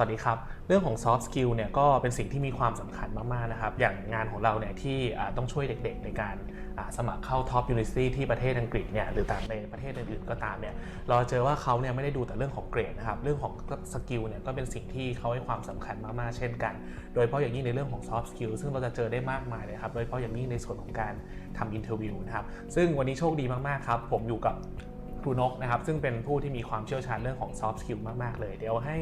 สวัสดีครับ เรื่องของ soft skill เนี่ยก็เป็นสิ่งที่มีความสำคัญมาก ๆ นะครับ อย่างงานของเราเนี่ยที่ต้องช่วยเด็กๆ ในการสมัครเข้า top university ที่ประเทศอังกฤษเนี่ยหรือต่างในประเทศอื่นๆ ก็ตามเนี่ยเราเจอว่าเขาเนี่ยไม่ได้ดูแต่เรื่องของเกรดนะครับเรื่องของสกิลเนี่ยก็เป็นสิ่งที่เขาให้ความสำคัญมากๆ เช่นกัน โดยเฉพาะอย่างยิ่งในเรื่องของ soft skill ซึ่งเราจะเจอได้มากมายเลยครับโดยเฉพาะอย่างยิ่งในส่วนของการทำ interview นะครับซึ่งวันนี้โชคดีมากๆครับผมอยู่กับ ครูนกนะครับซึ่งเป็นผู้ที่มีความเชี่ยวชาญเรื่องของ soft skill มาก ๆ เลย เดี๋ยวให้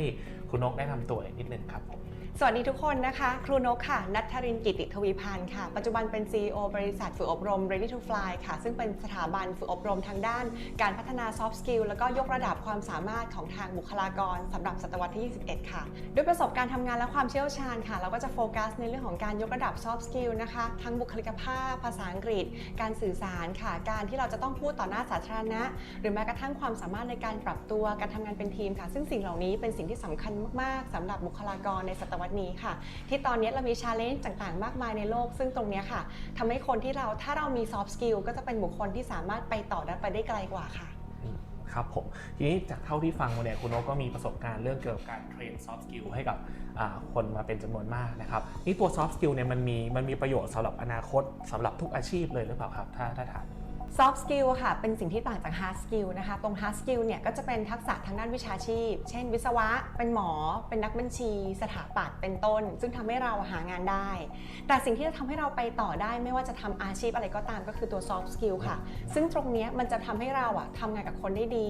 ครูนกแนะนำตัวนิดนึงครับผม สวัสดีทุกคนนะคะ ครูนกค่ะ นัทธรินกิติทวีพันธ์ค่ะ ปัจจุบันเป็น CEO บริษัทฝึกอบรม Ready to Fly ค่ะ ซึ่งเป็นสถาบันฝึกอบรมทางด้าน การพัฒนา soft skill แล้วก็ยกระดับความสามารถของทางบุคลากรสำหรับศตวรรษที่ 21 ค่ะ ด้วยประสบการณ์ทำงานและความเชี่ยวชาญค่ะ เราก็จะโฟกัสในเรื่องของการยกระดับ soft skill นะคะ ทั้งบุคลิกภาพ ภาษาอังกฤษ การสื่อสารค่ะ การที่เราจะต้องพูดต่อหน้าสาธารณะ หรือแม้กระทั่งความสามารถในการปรับตัว การทำงานเป็นทีมค่ะ ซึ่งสิ่งเหล่านี้เป็นสิ่งที่สำคัญมากๆสำหรับบุคลากรในศตวรรษนี้ค่ะ ที่ตอนนี้เรามีชาเลนจ์ต่างๆ มากมายในโลก ซึ่งตรงนี้ค่ะทำให้คนที่เราถ้าเรามี soft skill ก็จะเป็นบุคคลที่สามารถไปต่อและไปได้ไกลกว่าค่ะครับผมทีนี้จากเท่าที่ฟังมาเนี่ยคุณโนกก็มีประสบการณ์เรื่องเกี่ยวกับการเทรน soft skill ให้กับคนมาเป็นจำนวนมากนะครับนี่ตัว soft skill เนี่ยมันมีมันมีประโยชน์สำหรับอนาคตสำหรับทุกอาชีพเลยหรือเปล่าครับ ถ้าถ้าถาม soft skill ค่ะ เป็นสิ่งที่ต่างจาก hard skill นะคะ ตรง hard skill เนี่ยก็จะเป็นทักษะทางด้านวิชาชีพ เช่น วิศวะ เป็นหมอ เป็นนักบัญชี สถาปัตย์ เป็นต้น ซึ่งทำให้เราหางานได้ แต่สิ่งที่จะทำให้เราไปต่อได้ไม่ว่าจะทำอาชีพอะไรก็ตามก็คือตัว soft skill ค่ะ ซึ่งตรงนี้มันจะทำให้เราอะทำงานกับคนได้ดี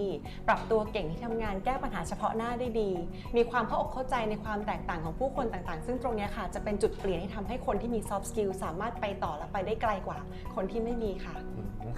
ปรับตัวเก่งที่ทำงาน แก้ปัญหาเฉพาะหน้าได้ดี มีความเข้าอกเข้าใจในความแตกต่างของผู้คนต่างๆ ซึ่งตรงนี้ค่ะ จะเป็นจุดเปลี่ยนที่ทำให้คนที่มี soft skill สามารถไปต่อและไปได้ไกลกว่า คนที่ไม่มีค่ะ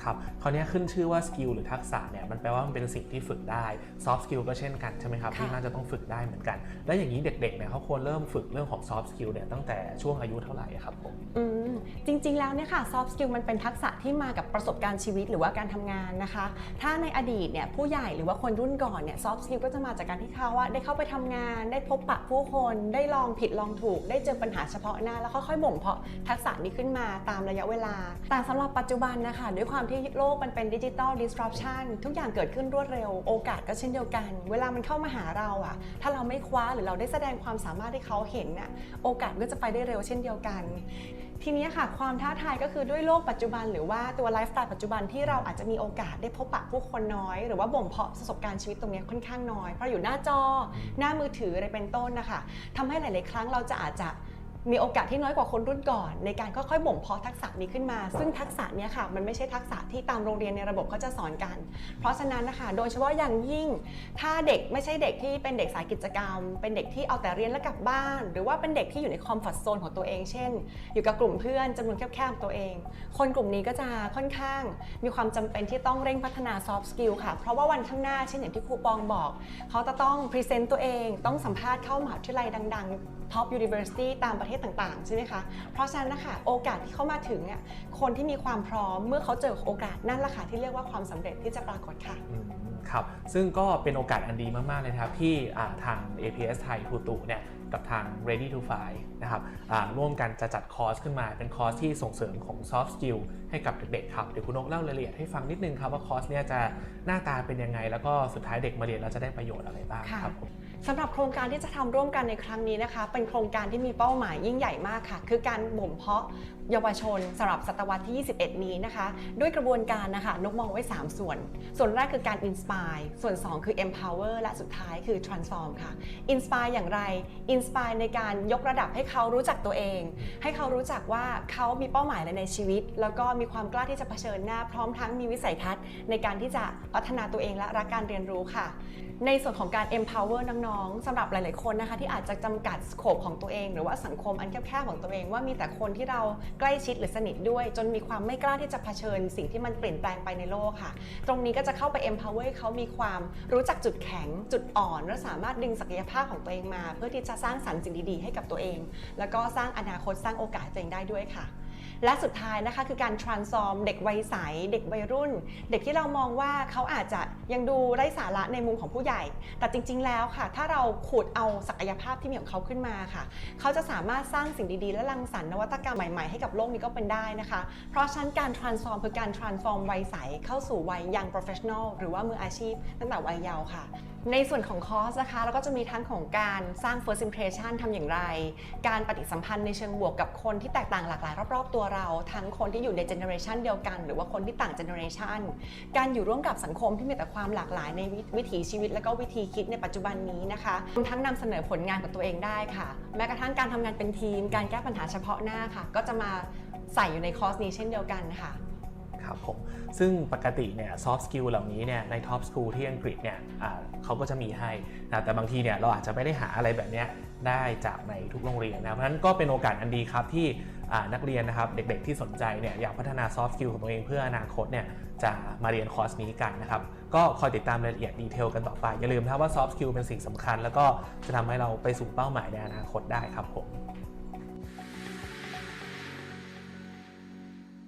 ครับคราวนี้ขึ้นชื่อว่าสกิลหรือทักษะเนี่ยมันแปลว่ามันเป็นสิ่งที่ฝึกได้ soft skill ก็เช่นกันใช่ไหมครับค่ะที่น่าจะต้องฝึกได้เหมือนกัน แล้วอย่างนี้เด็กๆเนี่ยเขาควรเริ่มฝึกเรื่องของ soft skill เนี่ยตั้งแต่ช่วงอายุเท่าไหร่ครับผมอืมจริงๆแล้วเนี่ยค่ะ soft skill มันเป็นทักษะที่มากับประสบการณ์ชีวิตหรือว่าการทำงานนะคะ ถ้าในอดีตเนี่ยผู้ใหญ่หรือว่าคนรุ่นก่อนเนี่ย soft skill ก็จะมาจากการที่เขาว่าได้เข้าไปทำงาน ได้พบปะผู้คนได้ลองผิดลองถูก ได้เจอปัญหาเฉพาะหน้า แล้วค่อยๆบ่มเพาะทักษะนี้ขึ้นมาตามระยะเวลา แต่สำหรับปัจจุบันนะคะด้วยความที่โลกมันเป็นดิจิ t a ล disruption ทุกอย่างเกิดขึ้นรวดเร็ว โอกาสก็เช่นเดียวกัน เวลามันเข้ามาหาเราอะถ้าเราไม่คว้าหรือเราได้แสดงความสามารถให้เขาเห็นน่ะโอกาสก็จะไปได้เร็วเช่นเดียวกัน ทีนี้ค่ะ ความท้าทายก็คือด้วยโลกปัจจุบัน หรือว่าตัวไลฟ์สไตล์ปัจจุบันที่เราอาจจะมีโอกาสได้พบปะผู้คนน้อย หรือว่าบ่มเพาะประสบการณ์ชีวิตตรงนี้ค่อนข้างน้อยเพราะอยู่หน้าจอ หน้ามือถืออะไรเป็นต้นนะคะทำให้หลาย ๆ ครั้งเราจะอาจจะ มีโอกาสที่น้อยกว่าคนรุ่นก่อน ในการค่อยๆบ่มเพาะทักษะนี้ขึ้นมา ซึ่งทักษะนี้ค่ะ มันไม่ใช่ทักษะที่ตามโรงเรียนในระบบเขาจะสอนกัน เพราะฉะนั้นนะคะโดยเฉพาะอย่างยิ่ง ถ้าเด็กไม่ใช่เด็กที่เป็นเด็กสายกิจกรรม เป็นเด็กที่เอาแต่เรียนแล้วกลับบ้าน หรือว่าเป็นเด็กที่อยู่ในคอมฟอร์ทโซนของตัวเอง เช่น อยู่กับกลุ่มเพื่อนจำนวนแคบๆของตัวเอง คนกลุ่มนี้ก็จะค่อนข้าง มีความจำเป็นที่ต้องเร่งพัฒนา soft skill ค่ะ เพราะว่าวันข้างหน้าเช่นอย่างที่ครูปองบอก เขาจะต้องพรีเซนต์ตัวเอง ต้องสัมภาษณ์เข้ามหาวิทยาลัยดัง ๆ ท็อปยูนิเวอร์ซิตี้ตามประเทศต่างๆ ใช่ไหมคะ เพราะฉะนั้นนะคะโอกาสที่เข้ามาถึงเนี่ยคนที่มีความพร้อมเมื่อเขาเจอโอกาสนั่นแหละค่ะที่เรียกว่าความสำเร็จที่จะปรากฏค่ะครับซึ่งก็เป็นโอกาสอันดีมากๆเลยนะครับที่ทาง APS ไทยครูตุเนี่ย กับทาง Ready to Fly นะครับอ่าร่วมกันจะจัดคอร์สขึ้นมาเป็นคอร์สที่ส่งเสริมของ soft skill ให้กับเด็กๆครับเดี๋ยวคุณนกเล่ารายละเอียดให้ฟังนิดนึงครับว่าคอร์สเนี่ยจะหน้าตาเป็นยังไง แล้วก็สุดท้ายเด็กมาเรียนแล้วจะได้ประโยชน์อะไรบ้างค่ะครับผมสำหรับโครงการที่จะทำร่วมกันในครั้งนี้นะคะ เป็นโครงการที่มีเป้าหมายยิ่งใหญ่มากค่ะ คือการบ่มเพาะเยาวชนสำหรับศตวรรษที่ 21 นี้นะคะ ด้วยกระบวนการนะคะนกมองไว้ 3 ส่วน ส่วนแรกคือการ inspire ส่วน 2 คือ empower และสุดท้ายคือ transform ค่ะ inspire อย่างไรอินสปายในการยกระดับให้เขารู้จักตัวเอง ให้เขารู้จักว่าเขามีเป้าหมายอะไรในชีวิต แล้วก็มีความกล้าที่จะเผชิญหน้าพร้อมทั้งมีวิสัยทัศน์ในการที่จะพัฒนาตัวเองและรักการเรียนรู้ค่ะ ในส่วนของการ empower น้องๆสำหรับหลาย ๆ คนนะคะ ที่อาจจะจำกัดสโคปของตัวเอง หรือว่าสังคมอันแคบๆของตัวเอง ว่ามีแต่คนที่เราใกล้ชิดหรือสนิทด้วย จนมีความไม่กล้าที่จะเผชิญ สิ่งที่มันเปลี่ยนแปลงไปในโลกค่ะ ตรงนี้ก็จะเข้าไป empower ให้เขามีความรู้จักจุดแข็ง จุดอ่อน และสามารถดึงศักยภาพของตัวเองมา เพื่อที่จะสร้างสรรค์สิ่งดี ๆ ให้กับตัวเอง แล้วก็สร้างอนาคตสร้างโอกาสตัวเองได้ด้วยค่ะ และสุดท้ายนะคะคือการ transform เด็กวัยใส เด็กวัยรุ่น เด็กที่เรามองว่าเขาอาจจะยังดูไร้สาระในมุมของผู้ใหญ่ แต่จริง ๆ แล้วค่ะ ถ้าเราขุดเอาศักยภาพที่มีของเขาขึ้นมาค่ะ เขาจะสามารถสร้างสิ่งดีๆ และรังสรรค์นวัตกรรมใหม่ ๆ ให้กับโลกนี้ก็เป็นได้นะคะ เพราะฉะนั้นการ transform คือการ transform วัยใสเข้าสู่วัย young professional หรือว่ามืออาชีพตั้งแต่วัยเยาว์ค่ะในส่วนของคอร์สนะคะเราก็จะมีทั้งของการสร้าง first impression ทำอย่างไร การปฏิสัมพันธ์ในเชิงบวกกับคนที่แตกต่างหลากหลายรอบๆตัวเรา ทั้งคนที่อยู่ในเจเนอเรชันเดียวกัน หรือว่าคนที่ต่างเจเนอเรชันการอยู่ร่วมกับสังคมที่มีแต่ความหลากหลายในวิวิถีชีวิต และก็วิธีคิดในปัจจุบันนี้นะคะรวมทั้งนำเสนอผลงานของตัวเองได้ค่ะ แม้กระทั่งการทำงานเป็นทีม การแก้ปัญหาเฉพาะหน้าค่ะ ก็จะมาใส่อยู่ในคอร์สนี้เช่นเดียวกันค่ะ ครับผมซึ่งปกติเนี่ย soft skill เหล่านี้เนี่ยใน top school ที่อังกฤษเนี่ยเขาก็จะมีให้นะแต่บางทีเนี่ยเราอาจจะไม่ได้หาอะไรแบบนี้ได้จากในทุกโรงเรียนนะเพราะฉะนั้นก็เป็นโอกาสอันดีครับที่นักเรียนนะครับเด็กๆที่สนใจเนี่ยอยากพัฒนา soft skill ของตัวเองเพื่ออนาคตเนี่ยจะมาเรียนคอร์สนี้กันนะครับก็คอยติดตามรายละเอียดดีเทลกันต่อไป อย่าลืมนะครับว่า soft skill เป็นสิ่งสำคัญ แล้วก็จะทำให้เราไปสู่เป้าหมายในอนาคตได้ครับผม